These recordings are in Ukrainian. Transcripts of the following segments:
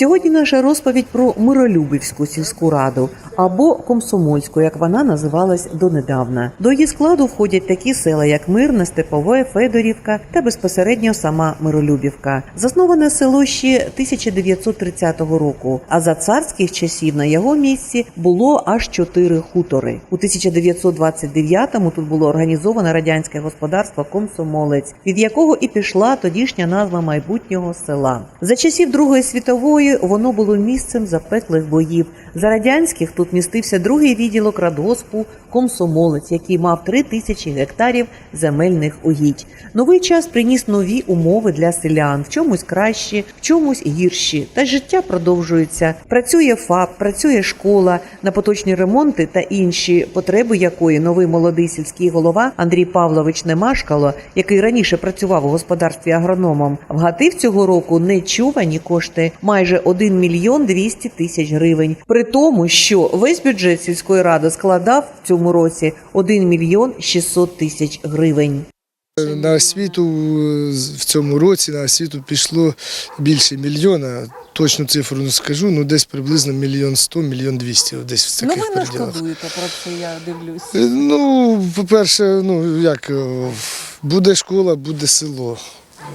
Сьогодні наша розповідь про Миролюбівську сільську раду або Комсомольську, як вона називалась донедавна. До її складу входять такі села, як Мирне, Степове, Федорівка та безпосередньо сама Миролюбівка. Засноване село ще 1930 року. А за царських часів на його місці було аж чотири хутори. У 1929-му тут було організовано радянське господарство Комсомолець, від якого і пішла тодішня назва майбутнього села. За часів Другої світової воно було місцем запеклих боїв. За радянських тут містився другий відділок радгоспу Комсомолець, який мав три тисячі гектарів земельних угідь. Новий час приніс нові умови для селян, в чомусь кращі, в чомусь гірші. Та життя продовжується. Працює ФАП, працює школа на поточні ремонти та інші потреби якої новий молодий сільський голова Андрій Павлович Немашкало, який раніше працював у господарстві агрономом, вгатив цього року нечувані кошти майже 1 мільйон 200 тисяч гривень. При тому, що весь бюджет сільської ради складав в цьому році 1 мільйон 600 тисяч гривень. На освіту в цьому році на освіту пішло більше мільйона. Точну цифру не скажу, ну десь приблизно мільйон сто, мільйон двісті, десь в Ну таких ви не шкодуєте про це, я дивлюсь. Е, Ну, по-перше, ну як буде школа, буде село.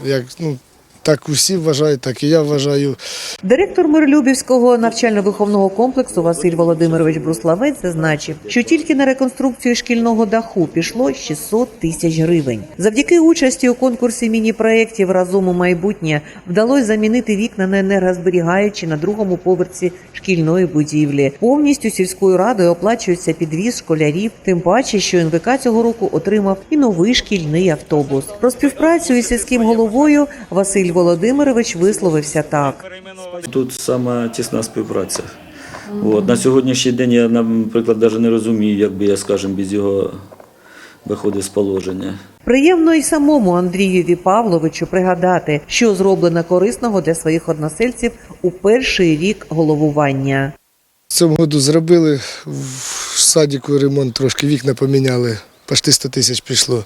Як, ну, так усі вважають, так і я вважаю. Директор Миролюбівського навчально-виховного комплексу Василь Володимирович Бруславець зазначив, що тільки на реконструкцію шкільного даху пішло 600 тисяч гривень. Завдяки участі у конкурсі міні-проєктів разом у майбутнє вдалося замінити вікна на енергозберігаючі на другому поверсі шкільної будівлі. Повністю сільською радою оплачується підвіз школярів. Тим паче, що НВК цього року отримав і новий шкільний автобус. Про співпрацю із сільським головою Василь Володимирович висловився так. Тут сама тісна співпраця. От. На сьогоднішній день я, наприклад, навіть не розумію, як би я, скажімо, без його виходив з положення. Приємно й самому Андрієві Павловичу пригадати, що зроблено корисного для своїх односельців у перший рік головування. В цьому году зробили в садіку ремонт, трошки вікна поміняли, почти 100 тисяч пішло.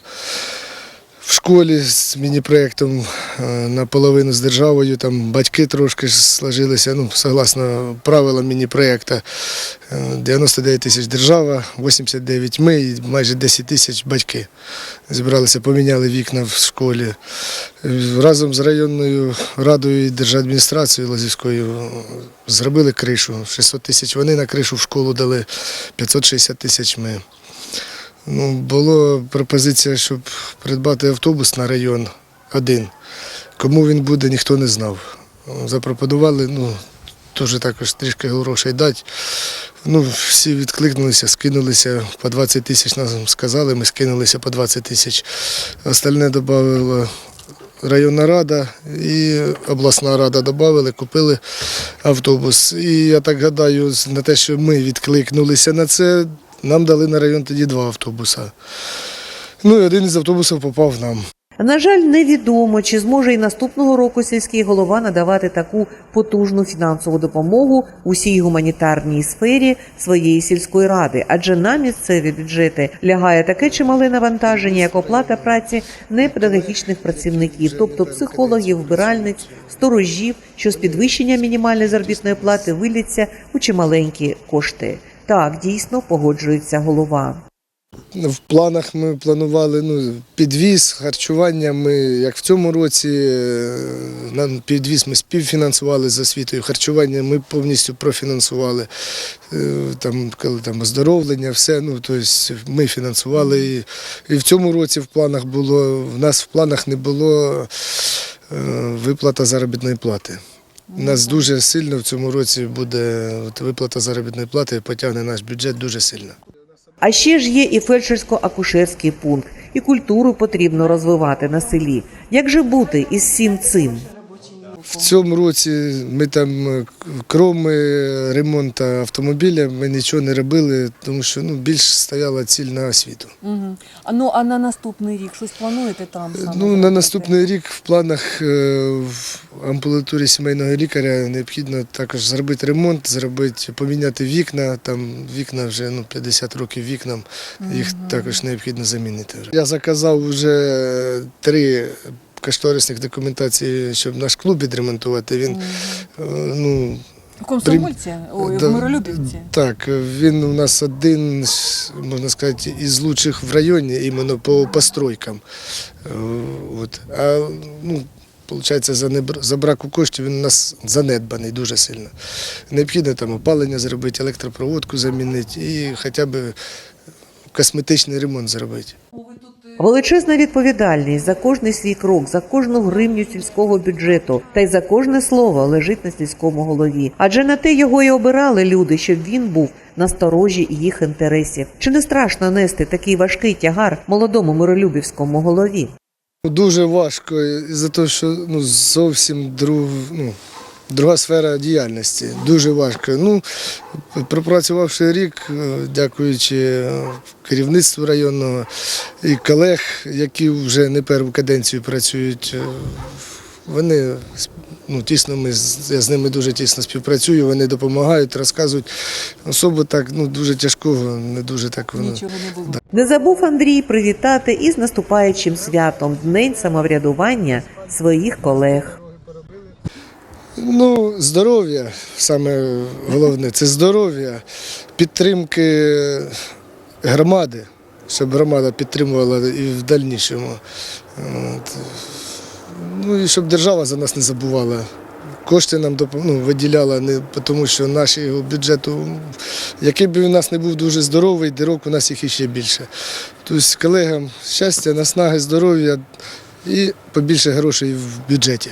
В школі з міні-проєктом е, наполовину з державою, там батьки трошки сложилися, ну, согласно правилам міні-проєкту. Е, 99 тисяч держава, 89 ми і майже 10 тисяч батьки. Зібралися, поміняли вікна в школі. Е, Разом з районною радою і держадміністрацією Лозівською е, зробили кришу. 600 тисяч вони на кришу в школу дали, 560 тисяч ми. Ну, була пропозиція, щоб придбати автобус на район один. Кому він буде, ніхто не знав. Запропонували, ну, теж також трішки грошей дати. Ну, всі відкликнулися, скинулися по 20 тисяч, нам сказали, ми скинулися по 20 тисяч. Остальне додавала районна рада і обласна рада додали, купили автобус. І я так гадаю, на те, що ми відкликнулися на це, нам дали на район тоді два автобуса. Ну і один із автобусів попав нам. На жаль, невідомо, чи зможе і наступного року сільський голова надавати таку потужну фінансову допомогу усій гуманітарній сфері своєї сільської ради, адже на місцеві бюджети лягає таке чимале навантаження, як оплата праці непедагогічних працівників, тобто психологів, вбиральниць, сторожів, що з підвищення мінімальної заробітної плати виліться у чималенькі кошти. Так дійсно погоджується голова. В планах ми планували ну, підвіз, харчування. Ми, як в цьому році, е, нам підвіз ми співфінансували з освітою, харчування ми повністю профінансували. Е, Там, коли там оздоровлення, все. Ну, тобто ми фінансували. І, і в цьому році в планах було, в нас в планах не було е, виплата заробітної плати. У нас дуже сильно в цьому році буде виплата заробітної плати, потягне наш бюджет дуже сильно. А ще ж є і фельдшерсько-акушерський пункт, і культуру потрібно розвивати на селі. Як же бути із всім цим? В цьому році ми там, е, крім ремонту автомобіля, ми нічого не робили, тому що ну, більш стояла ціль на освіту. Угу. А ну а на наступний рік щось плануєте там? Саме Ну, на наступний рік в планах е, в амбулаторії сімейного лікаря необхідно також зробити ремонт, зробити, поміняти вікна. Там вікна вже ну, 50 років вікнам, їх також необхідно замінити. Я заказав вже три кошторисних документацій, щоб наш клуб відремонтувати. Він е, ну, В Комсомольці? Ой, Да, Миролюбівці? Так, він у нас один, можна сказати, із лучших в районі, іменно по постройкам. Е, От. А ну, Получається, за, небр- за браку коштів він у нас занедбаний дуже сильно. Необхідно там опалення зробити, електропроводку замінити і хоча б косметичний ремонт зробити. Величезна відповідальність за кожний свій крок, за кожну гривню сільського бюджету та й за кожне слово лежить на сільському голові. Адже на те його і обирали люди, щоб він був на сторожі їх інтересів. Чи не страшно нести такий важкий тягар молодому миролюбівському голові? Дуже важко за те, що ну, зовсім друг, ну, друга сфера діяльності. Дуже важко. Ну, пропрацювавши рік, е, дякуючи е, керівництву районного і колег, які вже не першу каденцію працюють, е, вони ну, тісно ми з- я з ними дуже тісно співпрацюю, вони допомагають, розказують. Особо так ну, дуже тяжкого, не дуже так воно. Нічого не було. Не забув Андрій привітати із наступаючим святом День самоврядування своїх колег. Ну, здоров'я, саме головне, це здоров'я, підтримки громади, щоб громада підтримувала і в дальнішому. Ну і щоб держава за нас не забувала. Кошти нам ну, виділяла, не тому що нашого бюджету, який би у нас не був дуже здоровий, дирок у нас їх іще більше. Тобто колегам щастя, наснаги, здоров'я і побільше грошей в бюджеті.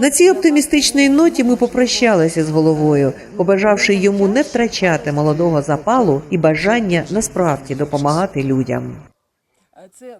На цій оптимістичній ноті ми попрощалися з головою, побажавши йому не втрачати молодого запалу і бажання насправді допомагати людям. Це